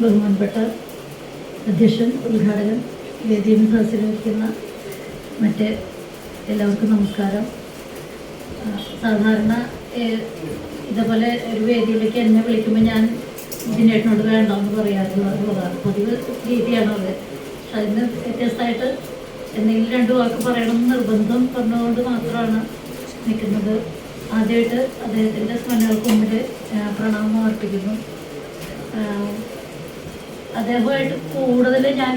ബഹുമാനപ്പെട്ട അധ്യക്ഷൻ ഉദ്ഘാടകൻ വേദിയിൽ സദസ്സിലിരിക്കുന്ന മറ്റ് എല്ലാവർക്കും നമസ്കാരം. സാധാരണ ഇതേപോലെ ഒരു വേദിയിലേക്ക് എന്നെ വിളിക്കുമ്പോൾ ഞാൻ ദിനേട്ടനോട് വേണ്ടെന്ന് പറയാറുള്ളതാണ് പതിവ് രീതിയാണത് പക്ഷെ അതിന് വ്യത്യസ്തമായിട്ട് എന്തെങ്കിലും രണ്ട് വാക്ക് പറയണമെന്ന് നിർബന്ധം പറഞ്ഞുകൊണ്ട് മാത്രമാണ് നിൽക്കുന്നത്. ആദ്യമായിട്ട് അദ്ദേഹത്തിന്റെ സ്മരണകൾക്ക് മുമ്പിൽ പ്രണാമം അർപ്പിക്കുന്നു. അദ്ദേഹമായിട്ട് കൂടുതൽ ഞാൻ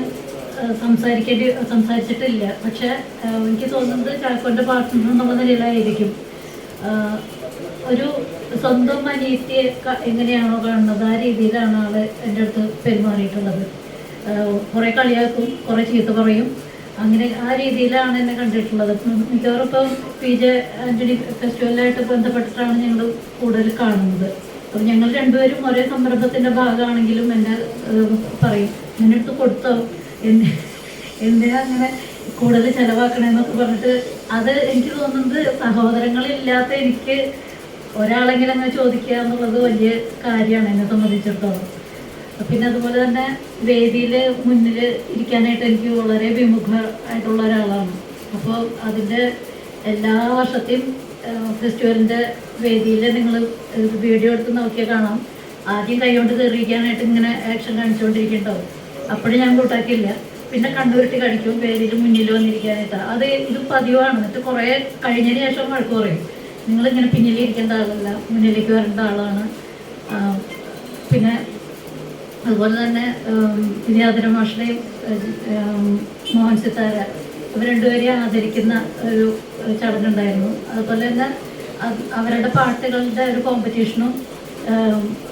സംസാരിക്കേണ്ടി സംസാരിച്ചിട്ടില്ല. പക്ഷെ എനിക്ക് തോന്നുന്നത് ചാക്കോന്റെ പാർട്ട്ണർ എന്നുള്ള നിലയിലായിരിക്കും. ഒരു സ്വന്തം അനിയത്തിയെ എങ്ങനെയാണോ കാണുന്നത് ആ രീതിയിലാണ് ആൾ എന്റെ അടുത്ത് പെരുമാറിയിട്ടുള്ളത്. കുറേ കളിയാക്കും കുറേ ചീത്ത പറയും. അങ്ങനെ ആ രീതിയിലാണ് എന്നെ കണ്ടിട്ടുള്ളത്. മിക്കവാറും ഇപ്പം പി ജെ ആന്റണി ഫെസ്റ്റിവലായിട്ട് ബന്ധപ്പെട്ടിട്ടാണ് ഞങ്ങൾ കൂടുതൽ കാണുന്നത്. അപ്പം ഞങ്ങൾ രണ്ടുപേരും ഒരേ സംരംഭത്തിന്റെ ഭാഗമാണെങ്കിലും എന്നെ പറയും എടുത്ത് കൊടുത്തോ? എന്നെ എന്തിനാ അങ്ങനെ കൂടുതൽ ചിലവാക്കണമെന്നൊക്കെ പറഞ്ഞിട്ട് അത് എനിക്ക് തോന്നുന്നത് സഹോദരങ്ങളില്ലാത്ത എനിക്ക് ഒരാളെങ്കിലും അങ്ങനെ ചോദിക്കുക എന്നുള്ളത് വലിയ കാര്യമാണ് എന്നെ സംബന്ധിച്ചിടത്തോളം. പിന്നെ അതുപോലെ തന്നെ വേദിയിൽ മുന്നിൽ ഇരിക്കാനായിട്ട് എനിക്ക് വളരെ വിമുഖ ആയിട്ടുള്ള ഒരാളാണ്. അപ്പോൾ അതിന്റെ എല്ലാ വർഷത്തെയും ഫെസ്റ്റിവലിന്റെ വേദിയിൽ നിങ്ങൾ വീഡിയോ എടുത്ത് നോക്കിയാൽ കാണാം. ആദ്യം കൈകൊണ്ട് കയറിയിരിക്കാനായിട്ട് ഇങ്ങനെ ആക്ഷൻ കാണിച്ചുകൊണ്ടിരിക്കുന്നുണ്ടാവും അപ്പോഴും ഞാൻ കൂട്ടാക്കിയില്ല. പിന്നെ കണ്ണുരുട്ടി കടിക്കും വേദിയിൽ മുന്നിൽ വന്നിരിക്കാനായിട്ട്. അത് ഇത് പതിവാണ്. എന്നിട്ട് കുറേ കഴിഞ്ഞതിന് ശേഷം വഴക്ക് പറയും. നിങ്ങളിങ്ങനെ പിന്നിലിരിക്കേണ്ട ആളല്ല. മുന്നിലേക്ക് വരേണ്ട ആളാണ്. പിന്നെ അതുപോലെ തന്നെ വിദ്യാധര മാഷയും മോഹൻ സിത്താര ഇവർ രണ്ടുപേരെയും ആദരിക്കുന്ന ഒരു ചടങ്ങുണ്ടായിരുന്നു. അതുപോലെ തന്നെ അവരുടെ പാട്ടുകളുടെ ഒരു കോമ്പറ്റീഷനും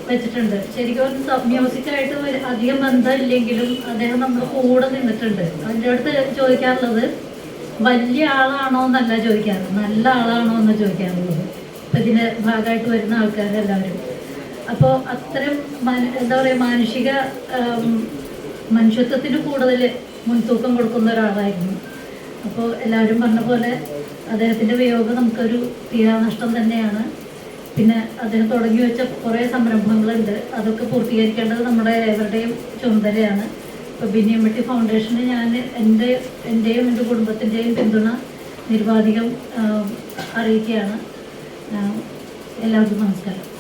വെച്ചിട്ടുണ്ട്. ശരിക്കും മ്യൂസിക്കായിട്ട് അധികം ബന്ധമില്ലെങ്കിലും അദ്ദേഹം നമ്മുടെ കൂടെ നിന്നിട്ടുണ്ട്. അതിന്റെ അടുത്ത് ചോദിക്കാറുള്ളത് വലിയ ആളാണോ എന്നല്ല ചോദിക്കാറ്. നല്ല ആളാണോ എന്ന് ചോദിക്കാറുള്ളത്? ഇപ്പം ഇതിന്റെ ഭാഗമായിട്ട് വരുന്ന ആൾക്കാരെല്ലാവരും. അപ്പോൾ അത്തരം എന്താ പറയുക മാനുഷിക മനുഷ്യത്വത്തിന് കൂടുതൽ മുൻതൂക്കം കൊടുക്കുന്ന ഒരാളായിരുന്നു. അപ്പോൾ എല്ലാവരും പറഞ്ഞ പോലെ അദ്ദേഹത്തിന്റെ വിയോഗം നമുക്കൊരു തീരാനഷ്ടം തന്നെയാണ്. പിന്നെ അദ്ദേഹം തുടങ്ങി വെച്ച കുറേ സംരംഭങ്ങളുണ്ട്. അതൊക്കെ പൂർത്തീകരിക്കേണ്ടത് നമ്മുടെ ഏവരുടെയും ചുമതലയാണ്. ഇപ്പോൾ ബിനിയമ്മട്ടി ഫൗണ്ടേഷന് ഞാൻ എന്റെ എന്റെയും എന്റെ കുടുംബത്തിന്റെയും പിന്തുണ നിരുപാധികം ആം, അറിയിക്കുകയാണ്. എല്ലാവർക്കും നമസ്കാരം.